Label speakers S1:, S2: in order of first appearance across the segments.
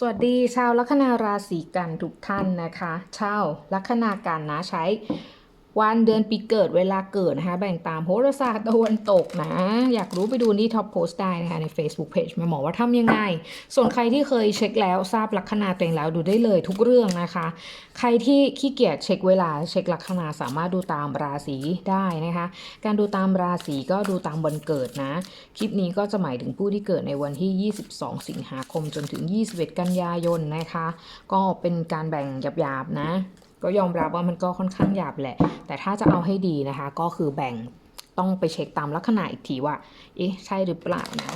S1: สวัสดีชาวลัคนาราศีกันทุกท่านนะคะ ชาวลัคนากันนะใช้ วันเดือนปีเกิดเวลาเกิดนะคะ แบ่งตามโหราศาสตร์ตะวันตกนะ อยากรู้ไปดูนี่ท็อปโพสต์ได้นะคะ ใน Facebook Page แม่หมอว่าทำยังไง ส่วนใครที่เคยเช็คแล้วทราบลัคนาตัวเองแล้วดูได้เลยทุกเรื่องนะคะ ใครที่ขี้เกียจเช็คเวลาเช็คลัคนาสามารถดูตามราศีได้นะคะ การดูตามราศีก็ดูตามวันเกิดนะ คลิปนี้ก็จะหมายถึงผู้ที่เกิดในวันที่ 22 สิงหาคมจนถึง 21 กันยายนนะคะ ก็เป็นการแบ่งหยาบๆนะ ก็ยอมรับว่ามันก็ค่อนข้างหยาบแหละ แต่ถ้าจะเอาให้ดีนะคะ ก็คือแบ่งต้องไปเช็คตามลัคนาอีกทีว่า เอ๊ะ ใช่หรือเปล่านะ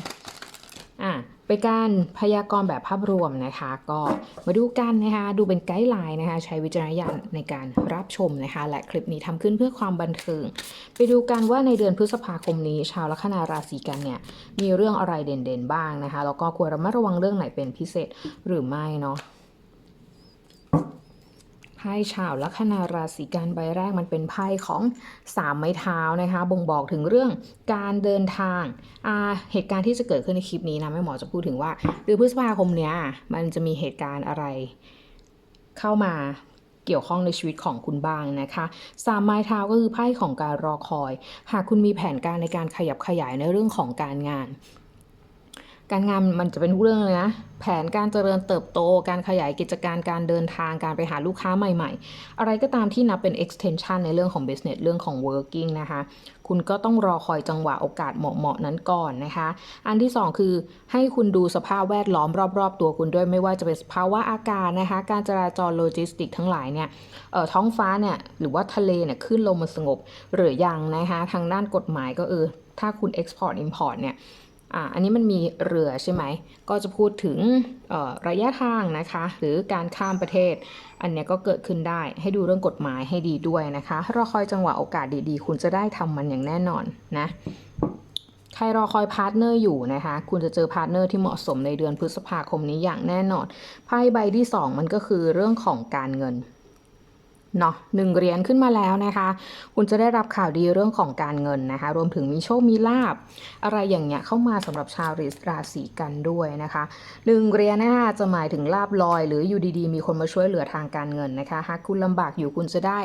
S1: อะเป็นการพยากรณ์แบบภาพรวมนะคะ ก็มาดูกันนะคะ ดูเป็นไกด์ไลน์นะคะ ใช้วิจารณญาณในการรับชมนะคะ และคลิปนี้ทำขึ้นเพื่อความบันเทิง ไปดูกันว่าในเดือนพฤษภาคมนี้ ชาวลัคนาราศีกันเนี่ย มีเรื่องอะไรเด่นๆบ้างนะคะ แล้วก็ควรระมัดระวังเรื่องไหนเป็นพิเศษหรือไม่เนาะ ไพ่ชาวลัคนาราศีกันใบแรกมันเป็นไพ่ของสามไม้เท้านะคะ บ่งบอกถึงเรื่องการเดินทางาเหตุการณ์ที่จะเกิดขึ้นในคลิปนี้นะแม่หมอจะพูดถึงว่าเดือนพฤษภาคมเนี้ยมันจะมีเหตุการณ์อะไรเข้ามาเกี่ยวข้องในชีวิตของคุณบ้างนะคะสามไม้เท้าก็คือไพ่ของการรอคอย หากคุณมีแผนการในการขยับขยายในเรื่องของการงาน การงานมันจะเป็นทุกเรื่องเลยนะ แผนการเจริญเติบโต การขยายกิจการ การเดินทาง การไปหาลูกค้าใหม่ๆ อะไรก็ตามที่นับเป็น extension ในเรื่องของ business เรื่องของ working นะคะ คุณก็ต้องรอคอยจังหวะโอกาสเหมาะๆนั้นก่อนนะคะ อันที่สองคือให้คุณดูสภาพแวดล้อมรอบๆ ตัวคุณด้วยไม่ว่าจะเป็นสภาวะอากาศนะคะ การจราจรโลจิสติกทั้งหลายเนี่ยท้องฟ้าเนี่ยหรือว่าทะเลเนี่ยขึ้นลมมันสงบหรือยังนะคะ ทางด้านกฎหมายก็เออถ้าคุณ export import เนี่ย อ่าอันนี้มันมีเรือใช่ไหม ก็จะพูดถึงระยะทางนะคะ หรือการข้ามประเทศ อันเนี้ยก็เกิดขึ้นได้ ให้ดูเรื่องกฎหมายให้ดีด้วยนะคะรอคอยจังหวะโอกาสดีๆ คุณจะได้ทำมันอย่างแน่นอนนะใครรอคอยพาร์ทเนอร์อยู่นะคะ คุณจะเจอพาร์ทเนอร์ที่เหมาะสมในเดือนพฤษภาคมนี้อย่างแน่นอน ไพ่ใบที่ 2 มันก็คือเรื่องของการเงิน เนาะหนึ่งเหรียญขึ้นมาแล้วนะคะ คุณจะได้รับข่าวดีเรื่องของการเงินนะคะ รวมถึงมีโชคมีลาบ อะไรอย่างเงี้ยเข้ามาสำหรับชาวราศีกันด้วยนะคะหนึ่งเหรียญนะคะจะหมายถึงลาบลอย หรืออยู่ดีๆ มีคนมาช่วยเหลือทางการเงินนะคะหากคุณลำบากอยู่คุณจะได้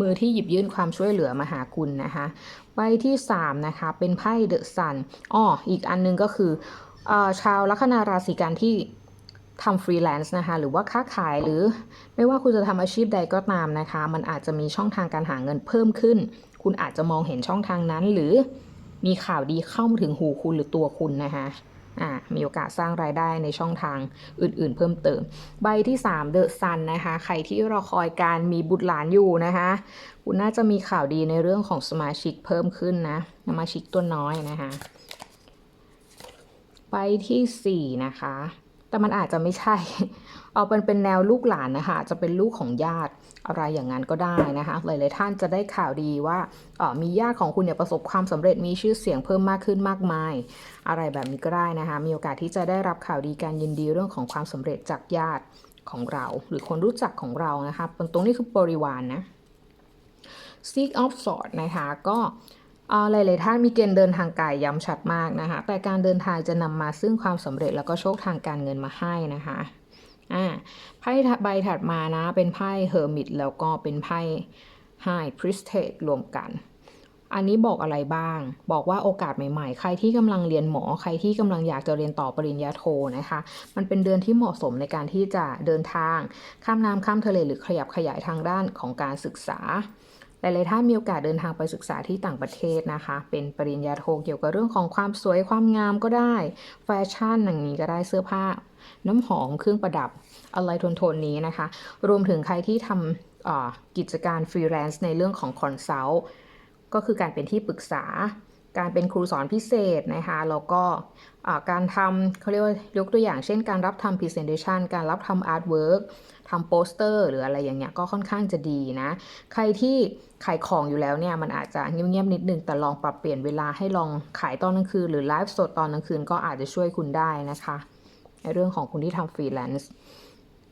S1: มือที่หยิบยื่นความช่วยเหลือมาหาคุณนะคะใบที่ 3 นะคะ เป็นไพ่เดอะซันอ้ออีกอันนึงก็คืออชาวลัคนาราศีกันที่ ทำฟรีแลนซ์นะคะหรือว่าค้าขายหรือไม่ว่าคุณจะทำอาชีพใดก็ตามนะคะ มันอาจจะมีช่องทางการหาเงินเพิ่มขึ้น คุณอาจจะมองเห็นช่องทางนั้น หรือมีข่าวดีเข้ามาถึงหูคุณหรือตัวคุณนะคะอ่ามีโอกาสสร้างรายได้ในช่องทางอื่นๆ เพิ่มเติม ใบที่3 The Sun นะคะ ใครที่รอคอยการมีบุตรหลานอยู่นะคะ คุณน่าจะมีข่าวดีในเรื่องของสมาชิกเพิ่มขึ้นนะสมาชิกตัวน้อยนะคะไปที่ 4 นะคะ แต่มันอาจจะไม่ใช่ เอาเป็นเป็นแนวลูกหลานนะคะจะเป็นลูกของญาติอะไรอย่างนั้นก็ได้นะคะหลายๆท่านจะได้ข่าวดีว่าออมีญาติของคุณเนี่ยประสบความสำเร็จมีชื่อเสียงเพิ่มมากขึ้นมากมาย อะไรแบบนี้ก็ได้นะคะมีโอกาสที่จะได้รับข่าวดีการยินดีเรื่องของความสำเร็จจากญาติของเรา หรือคนรู้จักของเรานะคะตรงนี้คือบริวารนนะ Seek of Sword นะคะก็ หลายๆท่านมีเกณฑ์เดินทางไกลย้ำชัดมากนะคะแต่การเดินทางจะนำมาซึ่งความสำเร็จแล้วก็โชคทางการเงินมาให้นะคะอ่าไพ่ใบถัดมานะเป็นไพ่ Hermit แล้วก็เป็นไพ่ High Priestess รวมกันอันนี้บอกอะไรบ้าง บอกว่าโอกาสใหม่ๆ ใครที่กำลังเรียนหมอ ใครที่กำลังอยากจะเรียนต่อปริญญาโทนะคะ มันเป็นเดือนที่เหมาะสมในการที่จะเดินทาง ข้ามน้ำข้ามทะเลหรือขยับขยายทางด้านของการศึกษา หลายๆท่านมีโอกาสเดินทางไปศึกษาที่ต่างประเทศนะคะ เป็นปริญญาโทเกี่ยวกับเรื่องของความสวยความงามก็ได้ แฟชั่นอย่างนี้ก็ได้เสื้อผ้า น้ำหอมเครื่องประดับอะไรโทนๆนี้นะคะ รวมถึงใครที่ทำกิจการฟรีแลนซ์ในเรื่องของคอนซัลท์ก็คือการเป็นที่ปรึกษา การเป็นครูสอนพิเศษนะคะแล้วก็การทำเขาเรียกว่ายกตัวอย่างเช่นการรับทำ Presentation การรับทำ Artwork ทำโปสเตอร์หรืออะไรอย่างเงี้ยก็ค่อนข้างจะดีนะ ใครที่ขายของอยู่แล้วเนี่ยมันอาจจะเงียบๆนิดนึงแต่ลองปรับเปลี่ยนเวลาให้ลองขายตอนกลางคืนหรือไลฟ์สดตอนกลางคืนก็อาจจะช่วยคุณได้นะคะในเรื่องของคุณที่ทำฟรีแลนซ์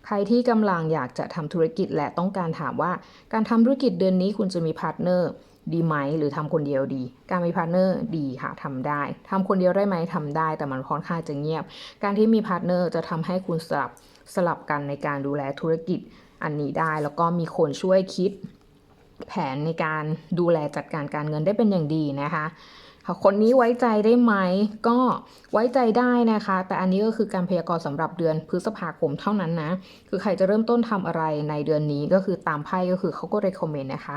S1: ใครที่กำลังอยากจะทำธุรกิจและต้องการถามว่า การทำธุรกิจเดือนนี้คุณจะมีพาร์ทเนอร์ ดีไหมหรือทำคนเดียวดี การมีพาร์ทเนอร์ดีค่ะทำได้ทำคนเดียวได้ไหมทำได้ แต่มันค่อนข้างจะเงียบ การที่มีพาร์ทเนอร์จะทำให้คุณสลับสลับกันในการดูแลธุรกิจอันนี้ได้ แล้วก็มีคนช่วยคิดแผนในการดูแลจัดการการเงินได้เป็นอย่างดีนะคะ ค่ะคนนี้ไว้ใจได้ไหมก็ไว้ใจได้นะคะ แต่อันนี้ก็คือการพยากรณ์สำหรับเดือนพฤษภาคมเท่านั้นนะ คือใครจะเริ่มต้นทำอะไรในเดือนนี้ก็คือตามไพ่ก็คือเขาก็ recommend นะคะ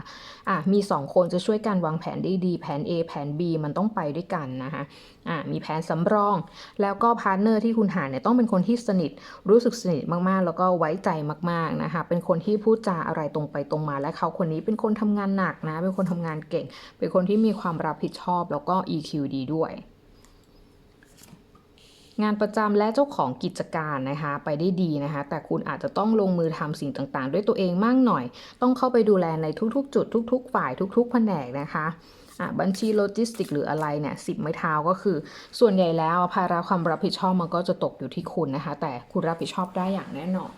S1: อะมี 2 คนจะช่วยกันวางแผนได้ดีแผน A แผน B มันต้องไปด้วยกันนะคะอะมีแผนสำรอง แล้วก็พาร์ทเนอร์ที่คุณหาเนี่ยต้องเป็นคนที่สนิทรู้สึกสนิทมากๆ แล้วก็ไว้ใจมากๆนะคะเป็นคนที่พูดจาอะไรตรงไปตรงมา และเขาคนนี้เป็นคนทำงานหนักนะเป็นคนทำงานเก่ง เป็นคนที่มีความรับผิดชอบแล้วก็ EQ ดีด้วย งานประจำและเจ้าของกิจการนะคะไปได้ดีนะคะ แต่คุณอาจจะต้องลงมือทำสิ่งต่างๆ ด้วยตัวเองมากหน่อย ต้องเข้าไปดูแลในทุกๆ จุดทุก ๆ ฝ่ายทุก ๆ แผนกนะคะอะบัญชีโลจิสติกหรืออะไรเนี่ยสิบไม้เท้าก็คือ ส่วนใหญ่แล้วภาระความรับผิดชอบมันก็จะตกอยู่ที่คุณนะคะ แต่คุณรับผิดชอบได้อย่างแน่นอน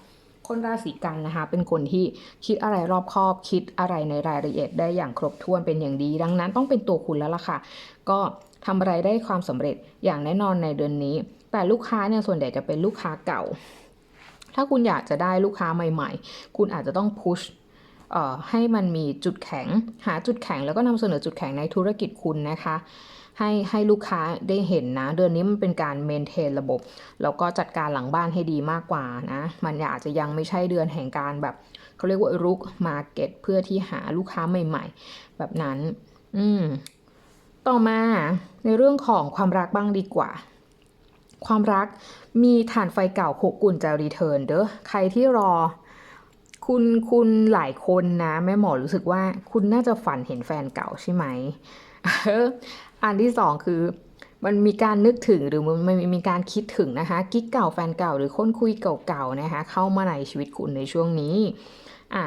S1: คนราศีกันนะคะเป็นคนที่คิดอะไรรอบคอบ คิดอะไรในรายละเอียดได้อย่างครบถ้วนเป็นอย่างดี ดังนั้นต้องเป็นตัวคุณแล้วล่ะค่ะ ก็ทำอะไรได้ความสำเร็จอย่างแน่นอนในเดือนนี้ แต่ลูกค้าเนี่ยส่วนใหญ่จะเป็นลูกค้าเก่า ถ้าคุณอยากจะได้ลูกค้าใหม่ ๆ คุณอาจจะต้องพุชเอ่อให้มันมีจุดแข็ง หาจุดแข็งแล้วก็นำเสนอจุดแข็งในธุรกิจคุณนะคะ ให้ให้ลูกค้าได้เห็นนะ เดือนนี้มันเป็นการเมนเทนระบบ แล้วก็จัดการหลังบ้านให้ดีมากกว่านะ มันอาจจะยังไม่ใช่เดือนแห่งการแบบเขาเรียกว่ารุกมาเก็ตเพื่อที่หาลูกค้าใหม่ๆ แบบนั้น อืม ต่อมาในเรื่องของความรักบ้างดีกว่า ความรักมีฐานไฟเก่าหกกุ่นจะรีเทิร์นเด้อใครที่รอคุณคุณหลายคนนะแม่หมอรู้สึกว่าคุณน่าจะฝันเห็นแฟนเก่าใช่ไหม อันที่สองคือมันมีการนึกถึงหรือมันมีการคิดถึงนะคะกิ๊กเก่าแฟนเก่าหรือคนคุยเก่าๆนะคะเข้ามาในชีวิตคุณในช่วงนี้อ่า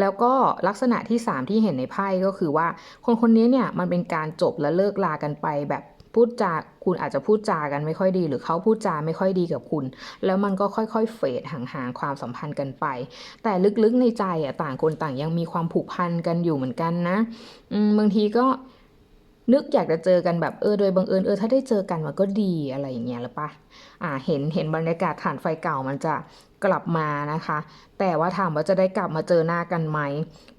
S1: แล้วก็ลักษณะที่ 3 ที่เห็นในไพ่ก็คือว่าคนคนนี้เนี่ยมันเป็นการจบและเลิกลากันไปแบบพูดจาคุณอาจจะพูดจากันไม่ค่อยดี หรือเขาพูดจาไม่ค่อยดีกับคุณ แล้วมันก็ค่อยๆเฟดห่างๆความสัมพันธ์กันไป แต่ลึกๆในใจอะต่างคนต่างยังมีความผูกพันกันอยู่เหมือนกันนะบางทีก็ นึกอยากจะเจอกันแบบเออโดยบังเอิญเออถ้าได้เจอกันมันก็ดีอะไรอย่างเงี้ยหรือปะอ่าเห็นเห็นบรรยากาศฐานไฟเก่ามันจะกลับมานะคะ แต่ว่าถามว่าจะได้กลับมาเจอหน้ากันไหม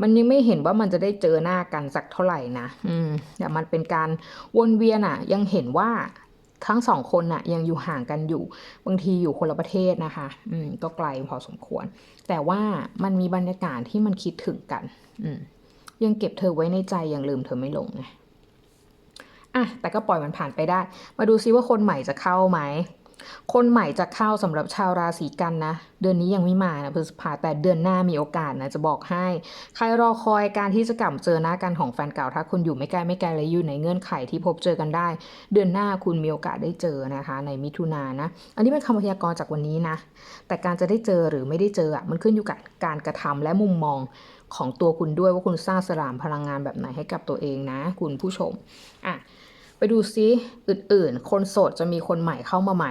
S1: มันยังไม่เห็นว่ามันจะได้เจอหน้ากันสักเท่าไหร่นะ อืมแต่มันเป็นการวนเวียนอะยังเห็นว่าทั้งสองคนน่ะยังอยู่ห่างกันอยู่ บางทีอยู่คนละประเทศนะคะ อืมก็ไกลพอสมควร แต่ว่ามันมีบรรยากาศที่มันคิดถึงกัน อืมยังเก็บเธอไว้ในใจยังลืมเธอไม่ลงไง อะแต่ก็ปล่อยมันผ่านไปได้ มาดูซิว่าคนใหม่จะเข้าไหมคนใหม่จะเข้าสำหรับชาวราศีกันนะ เดือนนี้ยังไม่มานะพฤษภาแต่เดือนหน้ามีโอกาสนะจะบอกให้ ใครรอคอยการที่จะกลับเจอหน้ากันของแฟนเก่าถ้าคุณอยู่ไม่ไกลไม่ไกลและอยู่ในเงื่อนไขที่พบเจอกันได้ เดือนหน้าคุณมีโอกาสได้เจอนะคะ ในมิถุนายนนะอันนี้เป็นคำพยากรณ์จากวันนี้นะ แต่การจะได้เจอหรือไม่ได้เจออะมันขึ้นอยู่กับการกระทำและมุมมองของตัวคุณด้วยว่าคุณสร้างสรามพลังงานแบบไหนให้กับตัวเองนะ คุณผู้ชมอะ ไปดูซิอื่นๆ คนโสดจะมีคนใหม่เข้ามาไหม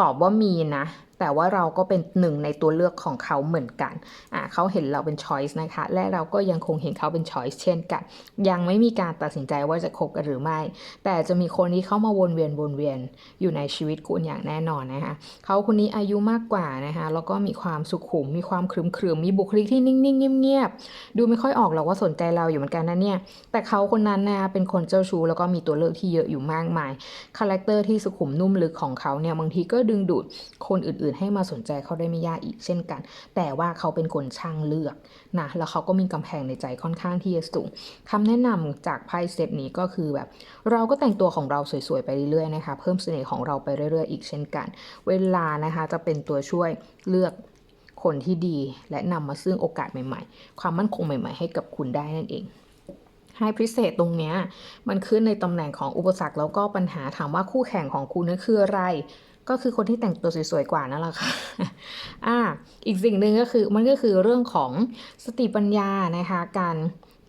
S1: ตอบว่ามีนะ แต่ว่าเราก็เป็นหนึ่งในตัวเลือกของเขาเหมือนกันอะเขาเห็นเราเป็น choice นะคะ และเราก็ยังคงเห็นเขาเป็น choice เช่นกัน ยังไม่มีการตัดสินใจว่าจะคบกันหรือไม่ แต่จะมีคนที่เข้ามาวนเวียนวนเวียนอยู่ในชีวิตคุณอย่างแน่นอนนะคะเขาคนนี้อายุมากกว่านะคะแล้วก็มีความสุขุม มีความครึมครึมมีบุคลิกที่นิ่งๆเงียบๆดูไม่ค่อยออกหรอกว่าสนใจเราอยู่เหมือนกันนะเนี่ย แต่เขาคนนั้นนะคะเป็นคนเจ้าชู้แล้วก็มีตัวเลือกที่เยอะอยู่มากมายคาแรคเตอร์ที่สุขุมนุ่มลึกของเขาเนี่ยบางทีก็ดึงดูดคนอื่นๆให้มาสนใจเขาได้ไม่ยากอีกเช่นกัน แต่ว่าเขาเป็นคนช่างเลือกนะแล้วเขาก็มีกำแพงในใจค่อนข้างที่จะสูงคำแนะนำจากไพ่เซตนี้ก็คือแบบ เราก็แต่งตัวของเราสวยๆไปเรื่อยๆนะคะ เพิ่มเสน่ห์ของเราไปเรื่อยๆ อีกเช่นกัน เวลานะคะจะเป็นตัวช่วยเลือกคนที่ดีและนำมาซึ่งโอกาสใหม่ๆ ความมั่นคงใหม่ๆ ให้กับคุณได้นั่นเองให้พิเศษตรงเนี้ยมันขึ้นในตำแหน่งของอุปสรรคแล้วก็ปัญหาถามว่าคู่แข่งของคุณนั่นคืออะไร ก็คือคนที่แต่งตัวสวยๆกว่านั่นแหละค่ะอ่าอีกสิ่งหนึ่งก็คือมันก็คือเรื่องของสติปัญญานะคะการ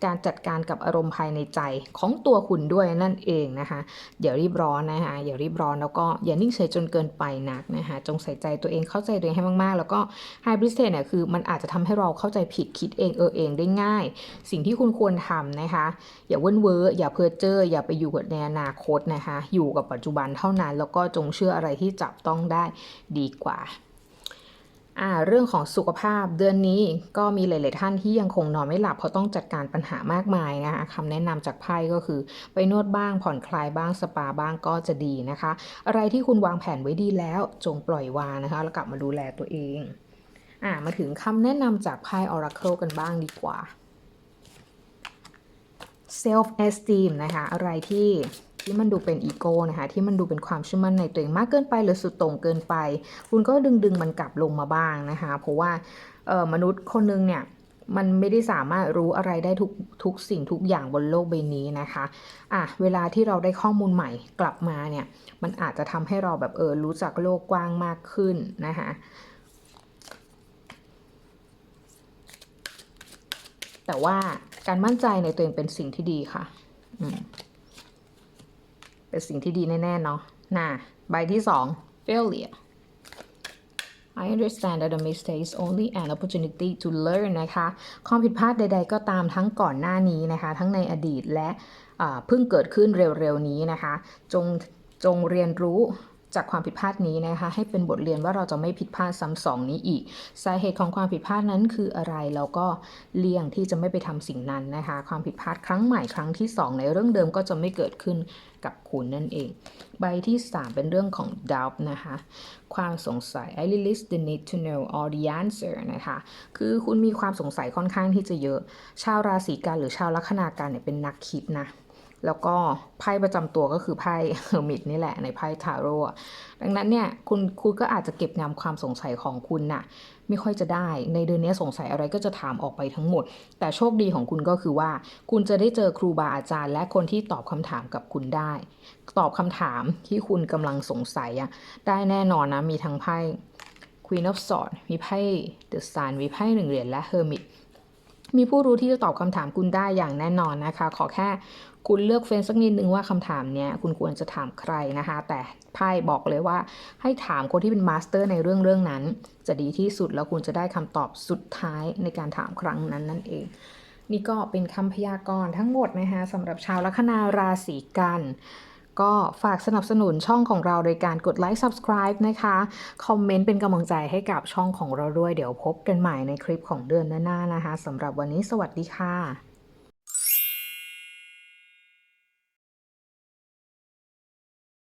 S1: การจัดการกับอารมณ์ภายในใจของตัวคุณด้วยนั่นเองนะคะอย่ารีบร้อนนะคะอย่ารีบร้อนแล้วก็อย่านิ่งเฉยจนเกินไปนักนะคะจงใส่ใจตัวเองเข้าใจตัวเองให้มากๆ แล้วก็ไฮบริดเซเนี่ยคือมันอาจจะทำให้เราเข้าใจผิดคิดเองเออเองได้ง่าย สิ่งที่คุณควรทำนะคะ อย่าเว้นเวออย่าเพ้อเจ้ออย่าไปอยู่กับในอนาคตนะคะ อยู่กับปัจจุบันเท่านั้น แล้วก็จงเชื่ออะไรที่จับต้องได้ดีกว่า อ่าเรื่องของสุขภาพเดือนนี้ก็มีหลาย ๆ ท่านที่ยังคงนอนไม่หลับเพราะต้องจัดการปัญหามากมายนะคะคำแนะนำจากไพ่ก็คือ ไปนวดบ้างผ่อนคลายบ้างสปาบ้างก็จะดีนะคะ อะไรที่คุณวางแผนไว้ดีแล้วจงปล่อยวางนะคะ แล้วกลับมาดูแลตัวเองอ่ามาถึงคำแนะนำจากไพ่ Oracle กันบ้างดีกว่า self esteem นะคะ อะไรที่ ที่มันดูเป็นอีโก้นะคะที่มันดูเป็นความเชื่อมั่นในตัวเองมากเกินไปหรือสุดโต่งเกินไป คุณก็ดึงดึงมันกลับลงมาบ้างนะคะเพราะว่าเออมนุษย์คนนึงเนี่ยมันไม่ได้สามารถรู้อะไรได้ทุกทุกสิ่งทุกอย่างบนโลกใบนี้นะคะอะเวลาที่เราได้ข้อมูลใหม่กลับมาเนี่ยมันอาจจะทำให้เราแบบเออรู้จักโลกกว้างมากขึ้นนะคะแต่ว่าการมั่นใจในตัวเองเป็นสิ่งที่ดีค่ะ อืม เป็นสิ่งที่ดีแน่ๆเนาะน่ะใบที่สอง failure I understand that a mistake is only an opportunity to learn นะคะความผิดพลาดใด ๆ ก็ตามทั้งก่อนหน้านี้นะคะ ทั้งในอดีตและเพิ่งเกิดขึ้นเร็วๆนี้นะคะ จงจงเรียนรู้ จากความผิดพลาดนี้นะคะ ให้เป็นบทเรียนว่าเราจะไม่ผิดพลาดซ้ำสองนี้อีก สาเหตุของความผิดพลาดนั้นคืออะไรแล้วก็เลี่ยงที่จะไม่ไปทำสิ่งนั้นนะคะ ความผิดพลาดครั้งใหม่ครั้งที่ 2 ในเรื่องเดิมก็จะไม่เกิดขึ้นกับคุณนั่นเอง ใบที่ 3 เป็นเรื่องของ doubt นะคะ ความสงสัย I release the need to know all the answer นะคะ คือคุณมีความสงสัยค่อนข้างที่จะเยอะ ชาวราศีกันหรือชาวลัคนากันเนี่ยเป็นนักคิดนะ แล้วก็ไพ่ประจำตัวก็คือไพ่เฮอร์มิตนี่แหละในไพ่ทาโร่ดังนั้นเนี่ยคุณคุณก็อาจจะเก็บงำความสงสัยของคุณน่ะไม่ค่อยจะได้ ในเดือนนี้สงสัยอะไรก็จะถามออกไปทั้งหมด แต่โชคดีของคุณก็คือว่า คุณจะได้เจอครูบาอาจารย์ และคนที่ตอบคำถามกับคุณได้ ตอบคำถามที่คุณกำลังสงสัยอะได้แน่นอนนะมีทั้งไพ่ Queen of Swords มีไพ่ The Sun มีไพ่หนึ่งเหรียญและ Hermit มีผู้รู้ที่จะตอบคำถามคุณได้อย่างแน่นอนนะคะ ขอแค่ คุณเลือกเฟ้นสักนิดนึงว่าคำถามเนี้ยคุณควรจะถามใครนะคะ แต่ไพ่บอกเลยว่าให้ถามคนที่เป็นมาสเตอร์ในเรื่องเรื่องนั้น จะดีที่สุดแล้วคุณจะได้คำตอบสุดท้ายในการถามครั้งนั้นนั่นเองนี่ก็เป็นคำพยากรณ์ทั้งหมดนะคะสำหรับชาวลัคนาราศีกัน ก็ฝากสนับสนุนช่องของเราโดยการกดไลค์ subscribe นะคะ คอมเมนต์เป็นกำลังใจให้กับช่องของเราด้วย เดี๋ยวพบกันใหม่ในคลิปของเดือนหน้านะคะสำหรับวันนี้สวัสดีค่ะ